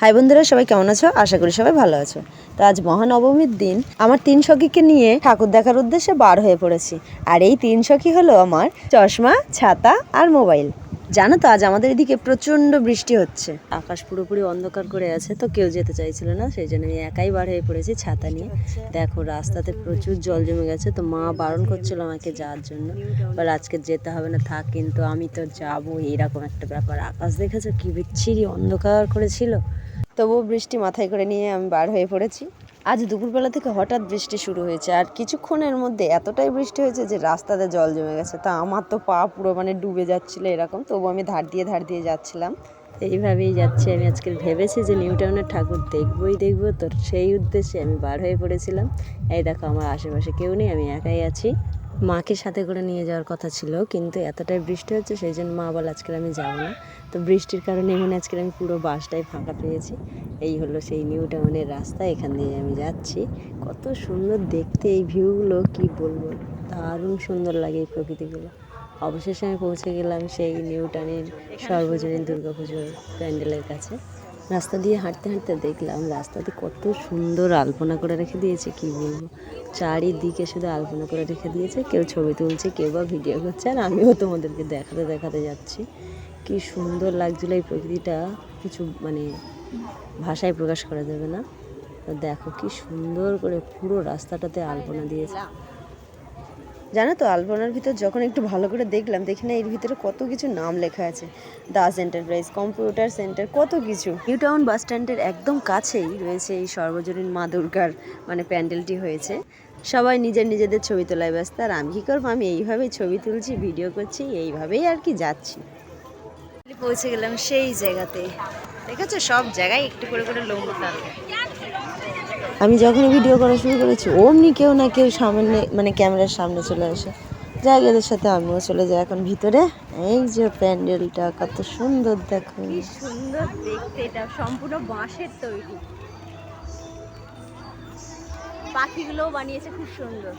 High বন্ধুরা, সবাই কেমন আছো? আশা করি সবাই ভালো আছো। তো আজ মহানবমীর দিন। আমার তিন সখীকে নিয়ে ঠাকুর দেখার উদ্দেশ্যে বার হয়ে পড়েছি। আর এই তিন সখী হলো আমার চশমা, ছাতা আর মোবাইল। জানো তো, আজ আমাদের এদিকে প্রচণ্ড বৃষ্টি হচ্ছে। আকাশ পুরোপুরি অন্ধকার করে আছে, তো কেউ যেতে চাইছিল না, সেই জন্য আমি একাই বার হয়ে পড়েছি ছাতা নিয়ে। দেখো, রাস্তাতে প্রচুর জল জমে গেছে, তো মা বারণ করছিল আমাকে যাওয়ার জন্য। বলে, আজকে যেতে হবে না, থাক, কিন্তু আমি তো যাব। এরকম একটা ব্যাপার। আকাশ দেখেছ কি বিচ্ছিরি অন্ধকার করেছিল? তবুও বৃষ্টি মাথায় করে নিয়ে আমি বার হয়ে পড়েছি। আজ দুপুরবেলা থেকে হঠাৎ বৃষ্টি শুরু হয়েছে। আর কিছুক্ষণের মধ্যে এতটাই বৃষ্টি হয়েছে যে রাস্তাতে জল জমে গেছে। তা আমার তো পা পুরো মানে ডুবে যাচ্ছিল এরকম। তবু আমি ধার দিয়ে ধার দিয়ে যাচ্ছিলাম। এইভাবেই যাচ্ছি আমি আজকে। ভেবেছি যে নিউ টাউনের ঠাকুর দেখবই, দেখব। তোর সেই উদ্দেশ্যে আমি বার হয়ে পড়েছিলাম। এই দেখো, আমার আশেপাশে কেউ নেই, আমি একাই আছি। মাকে সাথে করে নিয়ে যাওয়ার কথা ছিল, কিন্তু এতটাই বৃষ্টি হচ্ছে সেই জন্য মা বলে আজকে আমি যাব না। তো বৃষ্টির কারণে মানে আজকে আমি পুরো বাসটাই ফাঁকা পেয়েছি। এই হলো সেই নিউ টাউনের রাস্তা, এখান দিয়ে আমি যাচ্ছি। কত সুন্দর দেখতে এই ভিউগুলো কি বলব? দারুণ সুন্দর লাগে এই প্রকৃতিগুলো। অবশেষে আমি পৌঁছে গেলাম সেই নিউ টাউনের সর্বজনীন দুর্গাপুজোর প্যান্ডেলের কাছে। রাস্তা দিয়ে হাঁটতে হাঁটতে দেখলাম রাস্তাতে কত সুন্দর আলপনা করে রেখে দিয়েছে, কি বলব? চারিদিকে শুধু আলপনা করে রেখে দিয়েছে, কেউ ছবি তুলছে, কেউ বা ভিডিও করছে, আর আমিও তোমাদেরকে দেখাতে দেখাতে যাচ্ছি। কি সুন্দর লাগছিল এই প্রকৃতিটা, কিছু মানে ভাষায় প্রকাশ করা যাবে না। দেখো কি সুন্দর করে পুরো রাস্তাটাতে আলপনা দিয়েছে। জানো তো, আলপনার ভিতর যখন একটু ভালো করে দেখলাম, দেখি না এর ভিতরে কত কিছু নাম লেখা আছে। দাস এন্টারপ্রাইজ, কম্পিউটার সেন্টার, কত কিছু। নিউ টাউন বাস স্ট্যান্ডের একদম কাছেই রয়েছে এই সর্বজনীন মা দুর্গার মানে প্যান্ডেলটি হয়েছে। সবাই নিজের নিজেদের ছবি তোলায় ব্যস্ত, আর আমি কী করব? আমি এইভাবেই ছবি তুলছি, ভিডিও করছি, এইভাবেই আর কি যাচ্ছি। পৌঁছে গেলাম সেই জায়গাতে। দেখেছ? সব জায়গায় একটু করে করে টানবে আমি যখন ভিডিও করা শুরু করেছি, অমনি কেউ না কেউ সামনে মানে ক্যামেরার সামনে চলে আসে। এদের সাথে আমিও চলে যাই এখন ভিতরে। এই যে প্যান্ডেলটা, কত সুন্দর দেখো। সুন্দর দেখতে, এটা সম্পূর্ণ বাঁশের তৈরি। পাখিগুলোও বানিয়েছে, খুব সুন্দর।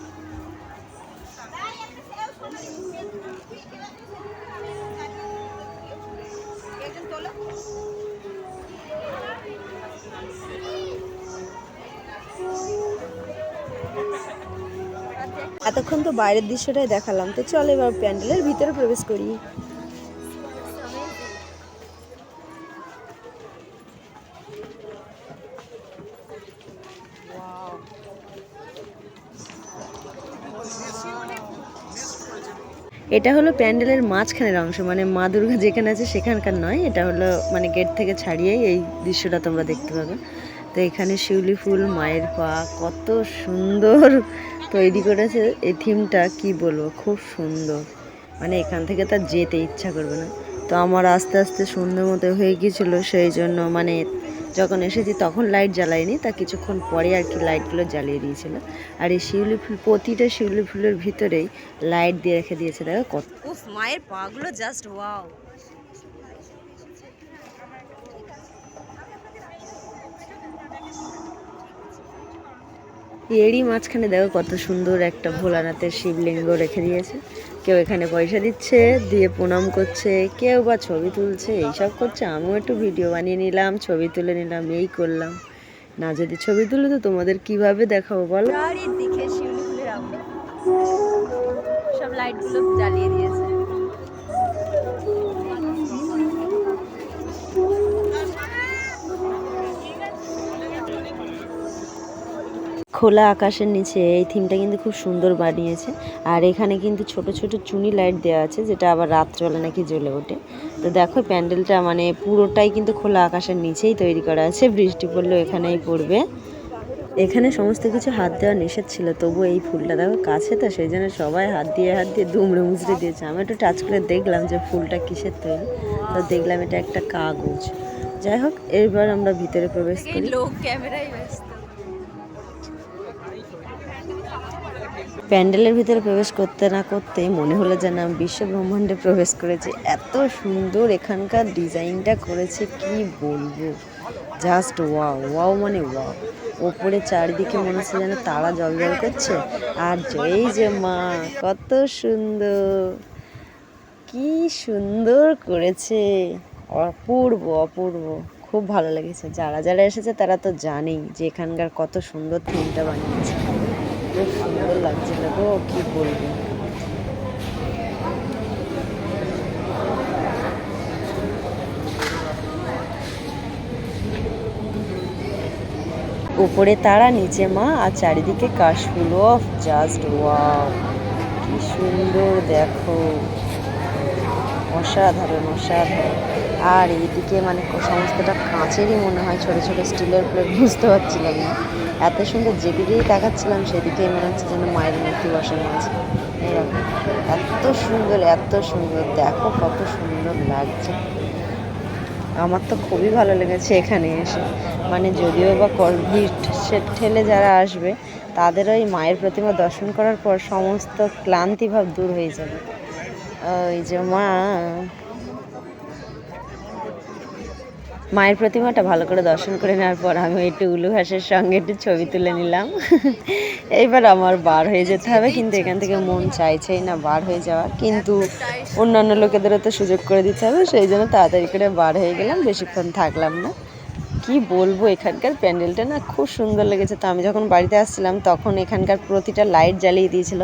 এতক্ষণ তো বাইরের দৃশ্যটাই দেখালাম। তো চল এবার প্যান্ডেলের ভিতরে প্রবেশ করি। এটা হলো প্যান্ডেলের মাঝখানের অংশ মানে মা দুর্গা যেখানে আছে সেখানকার নয়, এটা হলো মানে গেট থেকে ছাড়িয়েই এই দৃশ্যটা তোমরা দেখতে পাবে। তো এখানে শিউলি ফুল, মায়ের পা, কত সুন্দর তৈরি করেছে এই থিমটা, কি বলব, খুব সুন্দর। মানে এখান থেকে তার যেতে ইচ্ছা করবে না। তো আমার আস্তে আস্তে সুন্দর মতো হয়ে গিয়েছিল, সেই জন্য মানে যখন এসেছি তখন লাইট জ্বালাইনি তা কিছুক্ষণ পরে আর কি লাইটগুলো জ্বালিয়ে দিয়েছিল। আর এই শিউলি ফুল, প্রতিটা শিউলি ফুলের ভিতরেই লাইট দিয়ে রেখে দিয়েছে, দেখো কত মায়ের পাগুলো জাস্ট ওয়াও এরই মাঝখানে দেখো কত সুন্দর একটা ভোলানাথের শিবলিঙ্গ রেখে দিয়েছে। কেউ এখানে পয়সা দিচ্ছে, দিয়ে প্রণাম করছে, কেউ বা ছবি তুলছে, এইসব করছে। আমিও একটু ভিডিও বানিয়ে নিলাম, ছবি তুলে নিলাম, এই করলাম। না, যদি ছবি তুলে তো তোমাদের কীভাবে দেখাবো বলো? সব লাইটগুলো জ্বালিয়ে দিয়েছে। খোলা আকাশের নিচে এই থিমটা কিন্তু খুব সুন্দর বানিয়েছে। আর এখানে কিন্তু ছোট ছোট চুনি লাইট দেওয়া আছে যেটা আবার রাত্রবেলা নাকি জ্বলে ওঠে। তো দেখো প্যান্ডেলটা মানে পুরোটাই কিন্তু খোলা আকাশের নিচেই তৈরি করা আছে। বৃষ্টি পড়লেও এখানেই পড়বে। এখানে সমস্ত কিছু হাত দেওয়া নিষেধ ছিল তবু এই ফুলটা দেখো কাছে তো সেই জন্য সবাই হাত দিয়ে হাত দিয়ে দুমড়ে মুচড়ে দিয়েছে। আমি একটু টাচ করে দেখলাম যে ফুলটা কিসের তৈরি। তো দেখলাম এটা একটা কাগজ। যাই হোক এরবার আমরা ভিতরে প্রবেশ করি। লোক ক্যামেরাই ব্যস্ত। প্যান্ডেলের ভিতরে প্রবেশ করতে না করতে মনে হলো যেন আমি বিশ্ব ব্রহ্মাণ্ডে প্রবেশ করেছি। এত সুন্দর এখানকার ডিজাইনটা করেছে, কি বলব? জাস্ট ওয়াও ওয়াও মানে ওয়াও ওপরে চারিদিকে মনে হচ্ছে যেন তারা জল জল করছে। আর এই যে মা, কত সুন্দর। কি সুন্দর করেছে। অপূর্ব অপূর্ব। খুব ভালো লেগেছে। যারা যারা এসেছে তারা তো জানেই যে এখানকার কত সুন্দর থিমটা বানিয়েছে। খুব সুন্দর লাগছিল গো, কি বলব। উপরে তারা, নিচে মা, আর চারিদিকে কাশফুল অফ জাস্ট ওয়াও কি সুন্দর দেখো। অসাধারণ অসাধারণ। আর এইদিকে মানে সমস্তটা কাঁচেরই মনে হয়, ছোট ছোট স্টিলের প্লেট বুঝতে পারছিলাম না এত সুন্দর যেদিকেই তাকাচ্ছিলাম সেদিকেই মনে হচ্ছে যেন মায়ের মূর্তি বসানো আছে। এরকম। এত সুন্দর এত সুন্দর। দেখো কত সুন্দর লাগছে। আমার তো খুবই ভালো লেগেছে এখানে এসে। মানে যদিও বা কোভিড সে ঠেলে যারা আসবে তাদের ওই মায়ের প্রতিমা দর্শন করার পর সমস্ত ক্লান্তিভাব দূর হয়ে যাবে। ওই যে মা মায়ের প্রতিমাটা ভালো করে দর্শন করে নেওয়ার পর আমি একটু উলু হাসের সঙ্গে একটু ছবি তুলে নিলাম। এইবার আমার বার হয়ে যেতে হবে, কিন্তু এখান থেকে মন চাইছেই না বার হয়ে যাওয়া কিন্তু অন্যান্য লোকেদেরও তো সুযোগ করে দিতে হবে, সেই জন্য তাড়াতাড়ি করে বার হয়ে গেলাম, বেশিক্ষণ থাকলাম না। কি বলব, এখানকার প্যান্ডেলটা না খুব সুন্দর লেগেছে। তো আমি যখন বাড়িতে আসছিলাম, তখন এখানকার প্রতিটা লাইট জ্বালিয়ে দিয়েছিল।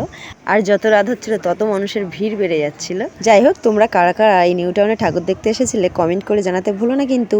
আর যত রাত হচ্ছিল, তত মানুষের ভিড় বেড়ে যাচ্ছিল। যাই হোক, তোমরা কারা কারা এই নিউ টাউনে ঠাকুর দেখতে এসেছিলে, কমেন্ট করে জানাতে ভুলো না কিন্তু।